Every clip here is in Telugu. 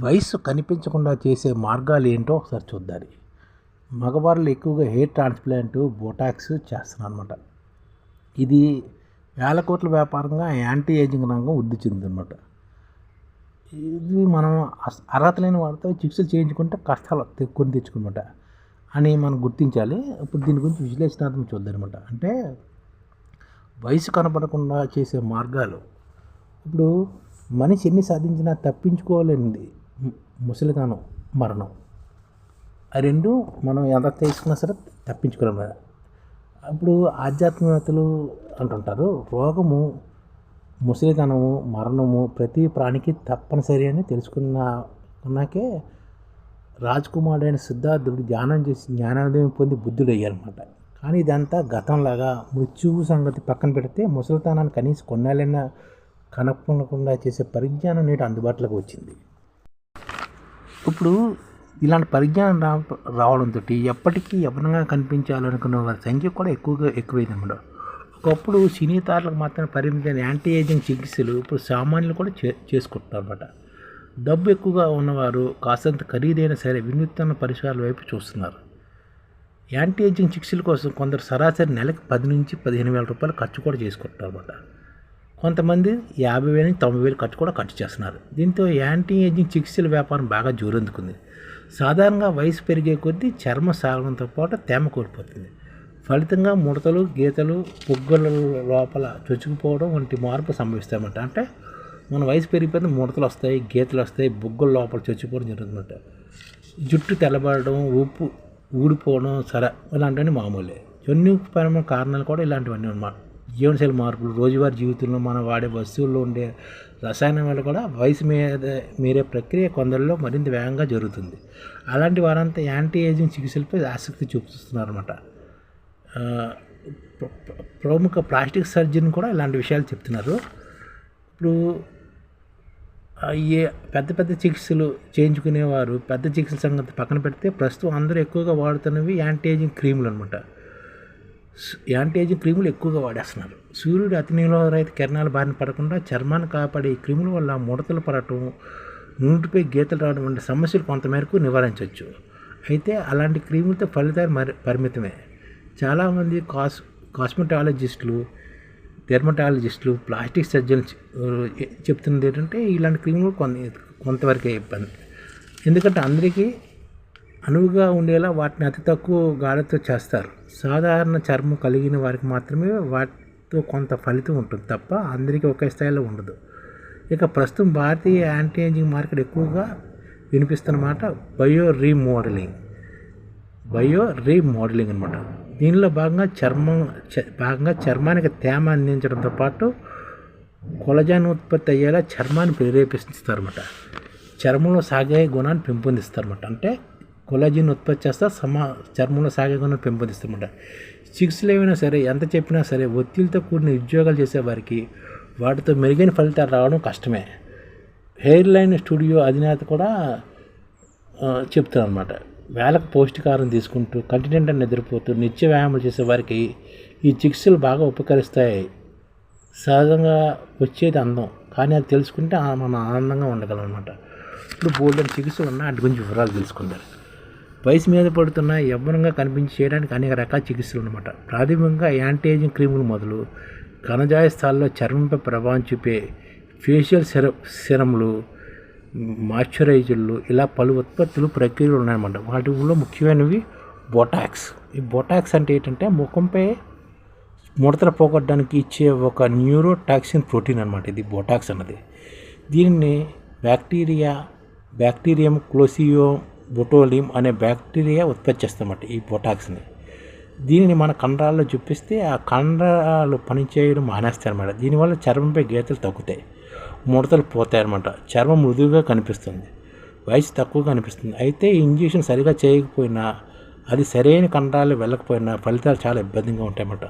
వయస్సు కనిపించకుండా చేసే మార్గాలు ఏంటో ఒకసారి చూద్దాం. మగవాళ్ళు ఎక్కువగా హెయిర్ ట్రాన్స్ప్లాంట్ బోటాక్స్ చేస్తున్నారనమాట ఇది వేల కోట్ల వ్యాపారంగా యాంటీ ఏజింగ్ రంగం వృద్ధి చెందిందనమాట ఇది మనం అర్హత లేని వారితో చికిత్సలు చేయించుకుంటే కష్టాలు తెక్కుని కొని తెచ్చుకున్నమాట అని మనం గుర్తించాలి. ఇప్పుడు దీని గురించి విశ్లేషణాత్మక చూద్దాం అనమాట అంటే వయసు కనపడకుండా చేసే మార్గాలు. ఇప్పుడు మనిషి ఎన్ని సాధించినా తప్పించుకోలేనిది. ముసలితనం మరణం. ఆ రెండు మనం ఎంత తీసుకున్నా సరే తప్పించుకోలేము కదా. అప్పుడు ఆధ్యాత్మికతలు అంటుంటారు రోగము ముసలితనము మరణము ప్రతి ప్రాణికి తప్పనిసరి అని తెలుసుకున్న ఉన్నాకే రాజకుమారుడైన సిద్ధార్థుడు ధ్యానం చేసి జ్ఞానోదయం పొంది బుద్ధుడు అయ్యారనమాట కానీ ఇదంతా గతంలాగా మృత్యువు సంగతి పక్కన పెడితే ముసలితనాన్ని కనీసం కొన్నాళ్ళైనా కనపడకుండా చేసే పరిజ్ఞానం నేటి అందుబాటులోకి వచ్చింది. ఇప్పుడు ఇలాంటి పరిజ్ఞానం రా రావడంతో ఎప్పటికీ యవ్వనంగా కనిపించాలనుకున్న వారి సంఖ్య కూడా ఎక్కువగా ఎక్కువైంది అన్నమాట. ఒకప్పుడు సినీ తారలకు మాత్రమే పరిమితమైన యాంటీ ఏజింగ్ చికిత్సలు ఇప్పుడు సామాన్యులు కూడా చే చేసుకుంటున్నారు అనమాట డబ్బు ఎక్కువగా ఉన్నవారు కాస్తంత ఖరీదైన సరే వినూత్న పరిసరాల వైపు చూస్తున్నారు. యాంటీ ఏజింగ్ చికిత్సల కోసం కొందరు సరాసరి నెలకు పది నుంచి పదిహేను వేల రూపాయలు ఖర్చు కూడా చేసుకుంటారు అనమాట కొంతమంది యాభై వేలు నుంచి తొంభై వేలు ఖర్చు కూడా ఖర్చు చేస్తున్నారు. దీంతో యాంటీ ఏజింగ్ చికిత్సల వ్యాపారం బాగా జోరందుకుంది. సాధారణంగా వయసు పెరిగే కొద్దీ చర్మ సాగడంతో పాటు తేమ కోల్పోతుంది. ఫలితంగా ముడతలు గీతలు పుగ్గల లోపల చొచ్చుకుపోవడం వంటి మార్పు సంభవిస్తాయన్నమాట. అంటే మన వయసు పెరిగిపోతే ముడతలు వస్తాయి గీతలు వస్తాయి బుగ్గల లోపల చొచ్చుకోవడం జరుగుతుందన్నమాట. జుట్టు తెల్లబడడం ఉప్పు ఊడిపోవడం సరే ఇలాంటివన్నీ మామూలే. జన్యుపరమైన కారణాలు కూడా ఇలాంటివన్నీ అన్నమాట. జీవనశైలి మార్పులు రోజువారీ జీవితంలో మనం వాడే వస్తువుల్లో ఉండే రసాయనం వల్ల కూడా వయసు మీద మీరే ప్రక్రియ కొందరిలో మరింత వేగంగా జరుగుతుంది. అలాంటి వారంతా యాంటీ ఏజింగ్ చికిత్సలపై ఆసక్తి చూపిస్తున్నారన్నమాట. ప్రముఖ ప్లాస్టిక్ సర్జన్ కూడా ఇలాంటి విషయాలు చెప్తున్నారు. ఇప్పుడు ఏ పెద్ద పెద్ద చికిత్సలు చేయించుకునేవారు పెద్ద చికిత్సల సంగతి పక్కన పెడితే ప్రస్తుతం అందరూ ఎక్కువగా వాడుతున్నవి యాంటీ ఏజింగ్ క్రీములు అనమాట యాంటీఏజింగ్ క్రీములు ఎక్కువగా వాడేస్తున్నారు. సూర్యుడు అతి నీలరహిత కిరణాల బారిన పడకుండా చర్మాన్ని కాపాడే ఈ క్రీముల వల్ల ముడతలు పడటం నూటిపై గీతలు రావడం వంటి సమస్యలు కొంతమేరకు నివారించవచ్చు. అయితే అలాంటి క్రీములతో ఫలితాలు మరి పరిమితమే. చాలామంది కాస్ కాస్మెటాలజిస్టులు డెర్మటాలజిస్టులు ప్లాస్టిక్ సర్జన్ చెప్తున్నది ఏంటంటే ఇలాంటి క్రీములు కొంత కొంతవరకే ఇబ్బంది. ఎందుకంటే అందరికీ అనువుగా ఉండేలా వాటిని అతి తక్కువ గాలితో చేస్తారు. సాధారణ చర్మం కలిగిన వారికి మాత్రమే వాటితో కొంత ఫలితం ఉంటుంది తప్ప అందరికీ ఒకే స్థాయిలో ఉండదు. ఇక ప్రస్తుతం భారతీయ యాంటీ ఏజింగ్ మార్కెట్ ఎక్కువగా వినిపిస్తున్నమాట బయో రీమోడలింగ్ బయో రీమోడలింగ్ అనమాట దీనిలో భాగంగా చర్మం చ- భాగంగా చర్మానికి తేమ అందించడంతో పాటు కొలజాన్ ఉత్పత్తి అయ్యేలా చర్మాన్ని ప్రేరేపిస్తారన్నమాట. చర్మంలో సాగే గుణాన్ని పెంపొందిస్తారన్నమాట. అంటే కొలాజిన్ ఉత్పత్తి చేస్తే సమా చర్మంలో సాగకుండా గుణాన్ని చికిత్సలు ఏమైనా సరే ఎంత చెప్పినా సరే ఒత్తిడితో కూడిన ఉద్యోగాలు చేసేవారికి వాటితో మెరుగైన ఫలితాలు రావడం కష్టమే. హెయిర్ లైన్ స్టూడియో అధినేత కూడా చెప్తారనమాట వేలకు పౌష్టికారం తీసుకుంటూ కంటినెంట్ నిద్రపోతూ నిత్య వ్యాయామాలు చేసేవారికి ఈ చికిత్సలు బాగా ఉపకరిస్తాయి. సహజంగా వచ్చేది అందం కానీ అది తెలుసుకుంటే ఆ- మనం ఆనందంగా ఉండగలం అనమాట ఇప్పుడు బోల్డెన్ చికిత్సలు ఉన్న వాటి గురించి వివరాలు తెలుసుకుంటారు వయసు మీద పడుతున్న యవ్వనంగా కనిపించి చేయడానికి అనేక రకాల చికిత్సలు అనమాట ప్రాథమికంగా యాంటీజింగ్ క్రీములు మొదలు కణజాయ స్థాయిలో చర్మంపై ప్రభావం చూపే ఫేషియల్ సిర సిరములు మాయిశ్చరైజర్లు ఇలా పలు ఉత్పత్తులు ప్రక్రియలు ఉన్నాయన్నమాట. వాటిలో ముఖ్యమైనవి బొటాక్స్. ఈ బొటాక్స్ అంటే ఏంటంటే ముఖంపై ముడతలు పోగొట్టడానికి ఇచ్చే ఒక న్యూరోటాక్సిన్ ప్రోటీన్ అనమాట ఇది బొటాక్స్ అన్నది. దీనిని బ్యాక్టీరియా బ్యాక్టీరియం క్లోసియో బొటోలియం అనే బ్యాక్టీరియా ఉత్పత్తి చేస్తామట ఈ బొటాక్స్ని. దీనిని మన కండరాల్లో చూపిస్తే ఆ కండరాలు పనిచేయడం మానేస్తాయన్నమాట. దీనివల్ల చర్మంపై గీతలు తగ్గుతాయి ముడతలు పోతాయి అనమాట చర్మం మృదువుగా కనిపిస్తుంది వయసు తక్కువగా కనిపిస్తుంది. అయితే ఈ ఇంజెక్షన్ సరిగా చేయకపోయినా అది సరైన కండరాలు వెళ్ళకపోయినా ఫలితాలు చాలా ఇబ్బందిగా ఉంటాయన్నమాట.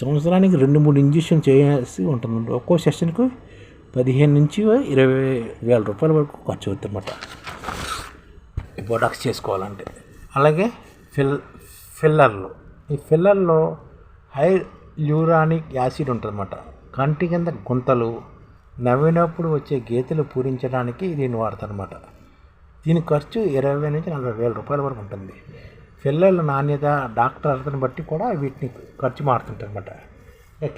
సంవత్సరానికి రెండు మూడు ఇంజెక్షన్ చేయాల్సి ఉంటుంది ఒక్కో సెషన్కు పదిహేను నుంచి ఇరవై వేల రూపాయల వరకు ఖర్చు అవుతుందన్నమాట. బొటాక్స్ చేసుకోవాలంటే. అలాగే ఫిల్ ఫిల్లర్లు. ఈ ఫిల్లర్లో హై ల్యూరానిక్ యాసిడ్ ఉంటుందన్నమాట. కంటి కింద గుంతలు నవ్వినప్పుడు వచ్చే గీతలు పూరించడానికి దీన్ని వాడతారనమాట దీని ఖర్చు ఇరవై వేల నుంచి నలభై వేల రూపాయల వరకు ఉంటుంది. పిల్లల నాణ్యత డాక్టర్ అర్థను బట్టి కూడా వీటిని ఖర్చు మారుతుంటారనమాట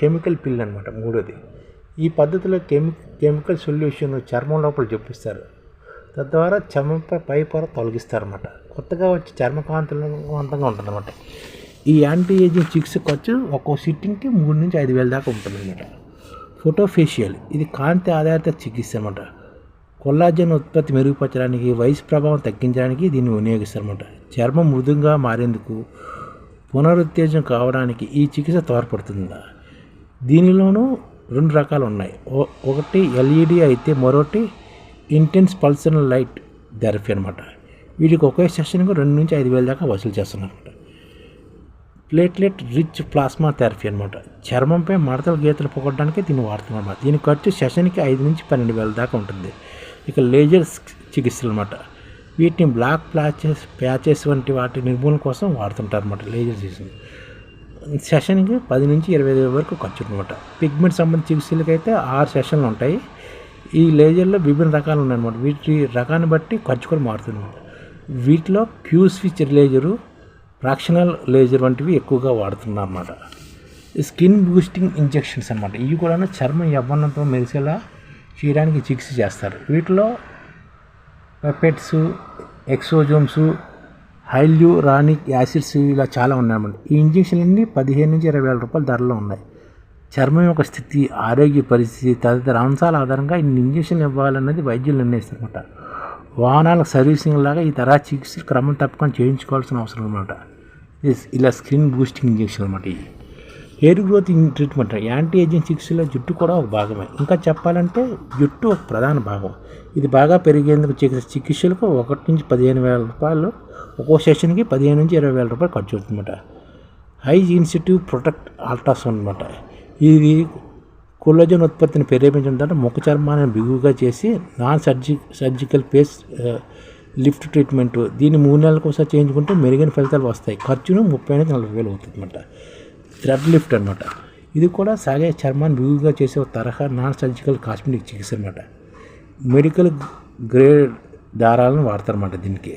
కెమికల్ పిల్ అనమాట మూడోది. ఈ పద్ధతిలో కెమి కెమికల్ సొల్యూషన్ చర్మం లోపల చూపిస్తారు తద్వారా చర్మంపై పై పొర తొలగిస్తారన్నమాట. కొత్తగా వచ్చి చర్మకాంతివంతంగా ఉంటుందన్నమాట. ఈ యాంటీ ఏజింగ్ చికిత్స ఖర్చు ఒక్కో సిట్టింగ్కి మూడు నుంచి ఐదు వేల దాకా ఉంటుందన్నమాట. ఫోటోఫేషియల్ ఇది కాంతి ఆధారిత చికిత్స అనమాట కొల్లాజన్ ఉత్పత్తి మెరుగుపరచడానికి వయసు ప్రభావం తగ్గించడానికి దీన్ని వినియోగిస్తారన్నమాట. చర్మం మృదుగా మారేందుకు పునరుత్తేజం కావడానికి ఈ చికిత్స తోడ్పడుతుందా దీనిలోనూ రెండు రకాలు ఉన్నాయి. ఓ- ఒకటి ఎల్ఈడి అయితే మరొకటి ఇంటెన్స్ పల్సనల్ లైట్ థెరపీ అనమాట వీటికి ఒకే సెషన్కు రెండు నుంచి ఐదు వేల దాకా వసూలు చేస్తున్నారు అనమాట ప్లేట్లెట్ రిచ్ ప్లాస్మా థెరపీ అనమాట చర్మంపై మడతలు గీతలు పోగొట్టడానికి దీన్ని వాడుతున్నారు అనమాట దీని ఖర్చు సెషన్కి ఐదు నుంచి పన్నెండు వేల దాకా ఉంటుంది. ఇక లేజర్ చికిత్సలు అనమాట వీటిని బ్లాక్ ప్లాచెస్ ప్యాచెస్ వంటి వాటి నిర్మూలన కోసం వాడుతుంటారు అనమాట లేజర్ చికిత్సలు సెషన్కి పది నుంచి ఇరవై ఐదు వేల వరకు ఖర్చు అనమాట పిగ్మెంట్ సంబంధించిన చికిత్సలకైతే ఆరు సెషన్లు ఉంటాయి. ఈ లేజర్లో విభిన్న రకాలు ఉన్నాయన్నమాట. వీటి రకాన్ని బట్టి ఖర్చు కూడా మారుతుంది అనమాట వీటిలో Q switch laser fractional laser వంటివి ఎక్కువగా వాడుతున్నారు అన్నమాట. స్కిన్ బూస్టింగ్ ఇంజెక్షన్స్ అనమాట ఇవి కూడా చర్మం యవ్వనంతో మెరిసేలా చేయడానికి చికిత్స చేస్తారు. వీటిలో పెపెట్స్ ఎక్సోజోమ్స్ హైల్యూరానిక్ యాసిడ్స్ ఇలా చాలా ఉన్నాయన్నమాట. ఈ ఇంజెక్షన్లు అన్నీ పదిహేను నుంచి ఇరవై వేల రూపాయల ధరలో ఉన్నాయి. చర్మం యొక్క స్థితి ఆరోగ్య పరిస్థితి తదితర అంశాల ఆధారంగా ఇన్ని ఇంజక్షన్ ఇవ్వాలన్నది వైద్యులు నిర్ణయిస్తారన్నమాట. వాహనాల సర్వీసింగ్ లాగా ఈ తరహా చికిత్సలు క్రమం తప్పకుండా చేయించుకోవాల్సిన అవసరం అనమాట ఇలా స్కిన్ బూస్టింగ్ ఇంజెక్షన్ అనమాట ఇవి. Hair growth treatment anti ageing చికిత్సలో జుట్టు కూడా ఒక భాగమే. ఇంకా చెప్పాలంటే జుట్టు ఒక ప్రధాన భాగం. ఇది బాగా పెరిగేందుకు చికిత్స చికిత్సలకు ఒకటి నుంచి పదిహేను వేల రూపాయలు ఒక్కో సెషన్కి పదిహేను నుంచి ఇరవై వేల రూపాయలు ఖర్చు అవుతుందన్నమాట. హై ఇన్స్టిట్యూట్ ప్రొటెక్ట్ అల్ట్రాసౌండ్ అనమాట ఇది కొల్లజన్ ఉత్పత్తిని ప్రేరేపించడం ద్వారా ముఖ చర్మాన్ని బిగువుగా చేసి నాన్ సర్జి సర్జికల్ పేస్ లిఫ్ట్ ట్రీట్మెంట్. దీన్ని మూడు నెలలకు ఒకసారి చేయించుకుంటే మెరుగైన ఫలితాలు వస్తాయి. ఖర్చును ముప్పై నుంచి నలభై వేలు అవుతుంది అనమాట థ్రెడ్ లిఫ్ట్ అనమాట ఇది కూడా సాగే చర్మాన్ని బిగువుగా చేసే ఒక తరహా నాన్ సర్జికల్ కాస్మెటిక్ చికిత్స అనమాట మెడికల్ గ్రేడ్ దారాలను వాడతారన్నమాట దీనికి.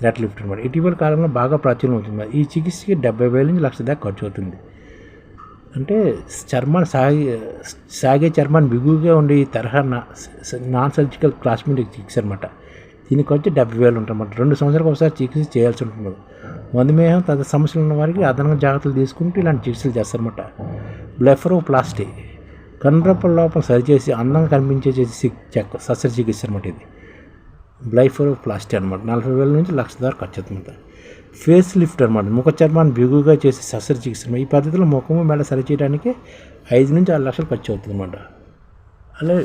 థ్రెడ్ లిఫ్ట్ అనమాట ఇటీవల కాలంలో బాగా ప్రాచుర్యం అవుతుంది ఈ చికిత్సకి డెబ్బై వేల నుంచి లక్ష దాకా ఖర్చు అవుతుంది. అంటే చర్మాన్ని సాగే సాగే చర్మాన్ని బిగువుగా ఉండే తరహా నా నాన్ సర్జికల్ క్లాస్మేటిక్ చికిత్స అనమాట దీనికి వచ్చి డెబ్బై వేలు ఉంటుందన్నమాట రెండు సంవత్సరాలకు ఒకసారి చికిత్స చేయాల్సి ఉంటుంది. మధుమేహం తద సమస్యలు ఉన్న వారికి అదనంగా జాగ్రత్తలు తీసుకుంటూ ఇలాంటి చికిత్సలు చేస్తారన్నమాట బ్లెఫరోప్లాస్టీ కనురెప్పల లోపల సరిచేసి అందంగా కనిపించే శస్త్రచికిత్స అనమాట ఇది. బ్లైఫరోప్లాస్టీ అనమాట నలభై వేల నుంచి లక్ష దాకా ఖర్చు అవుతుంది ఫేస్ లిఫ్ట్ అనమాట ముఖ చర్మాన్ని బిగుగా చేసే శస్త్రచికిత్స ఈ పద్ధతిలో ముఖము మెడ సరిచేయడానికి ఐదు నుంచి ఆరు లక్షలు ఖర్చు అవుతుంది అనమాట అలాగే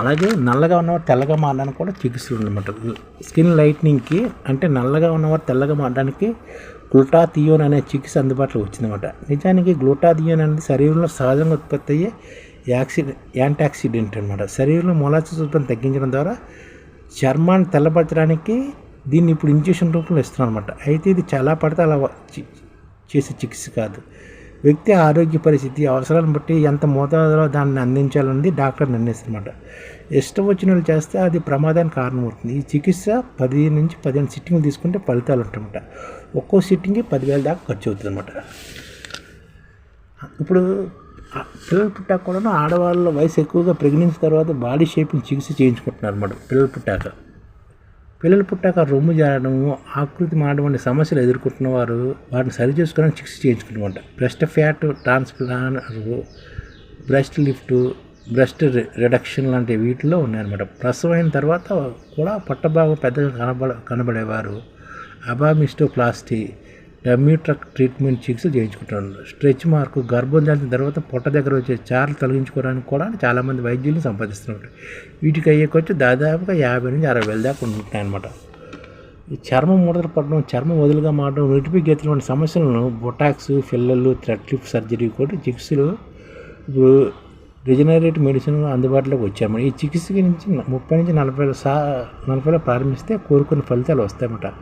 అలాగే నల్లగా ఉన్నవారు తెల్లగా మారడానికి కూడా చికిత్సలు ఉందన్నమాట. స్కిన్ లైట్నింగ్కి అంటే నల్లగా ఉన్నవారు తెల్లగా మారడానికి గ్లూటాథియోన్ అనే చికిత్స అందుబాటులో వచ్చిందన్నమాట. నిజానికి గ్లూటాథియోన్ అనేది శరీరంలో సహజంగా ఉత్పత్తి అయ్యే యాక్సిడెంట్ యాంటాక్సిడెంట్ అనమాట శరీరంలో మొలాసిస్ ఉత్పత్తి తగ్గించడం ద్వారా చర్మాన్ని తెల్లపరచడానికి దీన్ని ఇప్పుడు ఇంజెక్షన్ రూపంలో ఇస్తున్నాం అనమాట అయితే ఇది చాలా పడితే అలా చి- చేసే చికిత్స కాదు. వ్యక్తి ఆరోగ్య పరిస్థితి అవసరాలను బట్టి ఎంత మోతాదులో దాన్ని అందించాలన్నది డాక్టర్ నిర్ణయిస్తారన్నమాట. ఇష్టం వచ్చిన వాళ్ళు చేస్తే అది ప్రమాదానికి కారణమవుతుంది ఈ చికిత్స పది నుంచి పదిహేను సిట్టింగ్లు తీసుకుంటే ఫలితాలు ఉంటాయన్నమాట. ఒక్కో సిట్టింగ్కి పదివేల దాకా ఖర్చు అవుతుంది అనమాట ఇప్పుడు పిల్లలు పుట్టాక కూడా ఆడవాళ్ళ వయసు ఎక్కువగా ప్రెగ్నెన్సీ తర్వాత బాడీ షేపింగ్ చికిత్స చేయించుకుంటున్నారు అనమాట పిల్లలు పుట్టాక. పిల్లలు పుట్టాక రొమ్ము జారడము ఆకృతి మారడం వంటి సమస్యలు ఎదుర్కొంటున్న వారు వాటిని సరి చేసుకోవడానికి చికిత్స చేయించుకుంటున్నమాట breast fat transplant breast lift breast reduction లాంటి వీటిలో ఉన్నాయన్నమాట. ప్రసవమైన తర్వాత కూడా పొట్టభాగం పెద్దగా కనబడ కనబడేవారు. అబామిస్టోప్లాస్టీ డమ్యూట్రక్ ట్రీట్మెంట్ చికిత్స చేయించుకుంటాను స్ట్రెచ్ మార్క్ గర్భం దాల్చిన తర్వాత పొట్ట దగ్గర వచ్చే చార్లు తొలగించుకోవడానికి కూడా చాలామంది వైద్యులు సంపాదిస్తున్నారు. వీటికి అయ్యే ఖర్చు దాదాపుగా యాభై నుంచి అరవై వేల దాకా ఉంటున్నాయన్నమాట. ఈ చర్మం ముడతలు పడడం చర్మం వదులుగా మారడం నొటిపి గీతలు వంటి సమస్యలను బొటాక్స్ ఫిల్లలు థ్రెడ్ లిఫ్ట్ సర్జరీ కూడా చికిత్సలు ఇప్పుడు రిజనరేట్ మెడిసిన్ అందుబాటులోకి వచ్చాయన్నమాట. ఈ చికిత్స నుంచి ముప్పై నుంచి నలభై సా నలభైలో ప్రారంభిస్తే కోరుకున్న ఫలితాలు వస్తాయన్నమాట.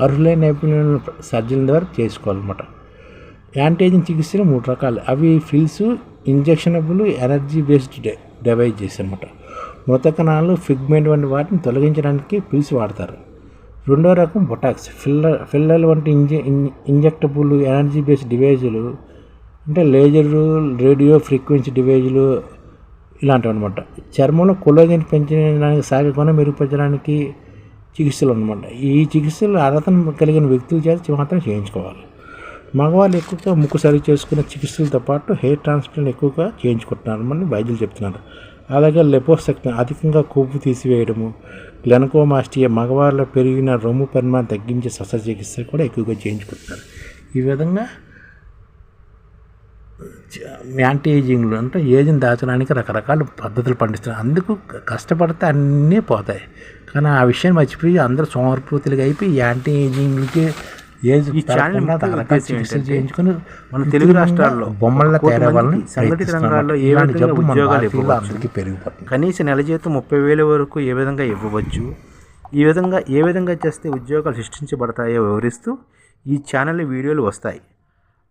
అర్హులైన నైపుణ్యం సర్జన్ ద్వారా చేసుకోవాలన్నమాట. యాంటీజన్ చికిత్సలు మూడు రకాలు. అవి fillers injectable energy based devices అనమాట మృత కణాలు ఫిగ్మెంట్ వంటి వాటిని తొలగించడానికి పిలిచి వాడతారు. రెండో రకం బొటాక్స్. ఫిల్లర్ ఫిల్లర్ వంటి ఇంజ ఇంజెక్టబుల్ ఎనర్జీ బేస్డ్ డివైజులు అంటే లేజరు రేడియో ఫ్రీక్వెన్సీ డివైజులు ఇలాంటివి అనమాట చర్మంలో కొలోజన్ పెంచడానికి సాగకుండా మెరుగుపరచడానికి చికిత్సలు అనమాట ఈ చికిత్సలు అర్హతను కలిగిన వ్యక్తుల చేత మాత్రం చేయించుకోవాలి. మగవాళ్ళు ఎక్కువగా ముక్కు సరి చేసుకునే చికిత్సలతో పాటు హెయిర్ ట్రాన్స్ప్లాంట్ ఎక్కువగా చేయించుకుంటున్నారని వైద్యులు చెప్తున్నారు. అలాగే లెపోసెక్షన్ అధికంగా కొవ్వు తీసివేయడము గ్లెనకోమాస్టియా మగవారిలో పెరిగిన రొమ్ము పరిమాణం తగ్గించే శస్త్రచికిత్స కూడా ఎక్కువగా చేయించుకుంటున్నారు. ఈ విధంగా యాంటీ ఏజింగ్లో అంటే ఏజ్ని దాచడానికి రకరకాల పద్ధతులు పండిస్తున్నారు. అందుకు కష్టపడితే అన్నీ పోతాయి. కానీ ఆ విషయం మర్చిపోయి అందరూ సోమరిపోతులుగా అయిపోయి యాంటీ ఏజింగ్లకి ఏజ్ ఈ ఛానల్ చేయించుకొని మన తెలుగు రాష్ట్రాల్లో బొమ్మల తయారు సంఘటిత రంగాల్లో ఏ జబ్బు ఉద్యోగాలు? అందరికీ పెరిగిపోతుంది కనీస నెల జీతం ముప్పై వేల వరకు ఏ విధంగా ఇవ్వవచ్చు? ఈ విధంగా ఏ విధంగా చేస్తే ఉద్యోగాలు సృష్టించబడతాయో వివరిస్తూ ఈ ఛానల్ వీడియోలు వస్తాయి.